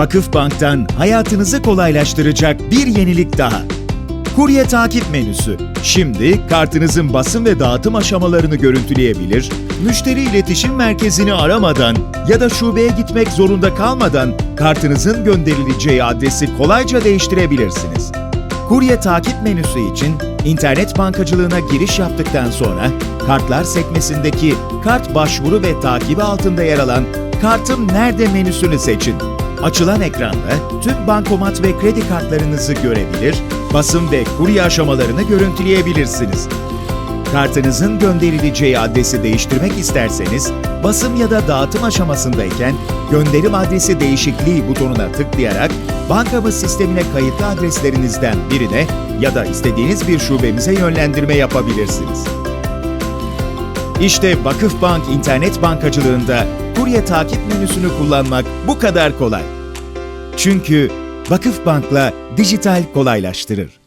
Vakıfbank'tan hayatınızı kolaylaştıracak bir yenilik daha. Kurye takip menüsü. Şimdi kartınızın basım ve dağıtım aşamalarını görüntüleyebilir, müşteri iletişim merkezini aramadan ya da şubeye gitmek zorunda kalmadan kartınızın gönderileceği adresi kolayca değiştirebilirsiniz. Kurye takip menüsü için internet bankacılığına giriş yaptıktan sonra kartlar sekmesindeki kart başvuru ve takibi altında yer alan Kartım Nerede menüsünü seçin. Açılan ekranda tüm bankomat ve kredi kartlarınızı görebilir, basım ve kurye aşamalarını görüntüleyebilirsiniz. Kartınızın gönderileceği adresi değiştirmek isterseniz, basım ya da dağıtım aşamasındayken gönderim adresi değişikliği butonuna tıklayarak bankamız sistemine kayıtlı adreslerinizden birine ya da istediğiniz bir şubemize yönlendirme yapabilirsiniz. İşte Vakıfbank internet bankacılığında kurye takip menüsünü kullanmak bu kadar kolay. Çünkü Vakıfbank'la dijital kolaylaştırır.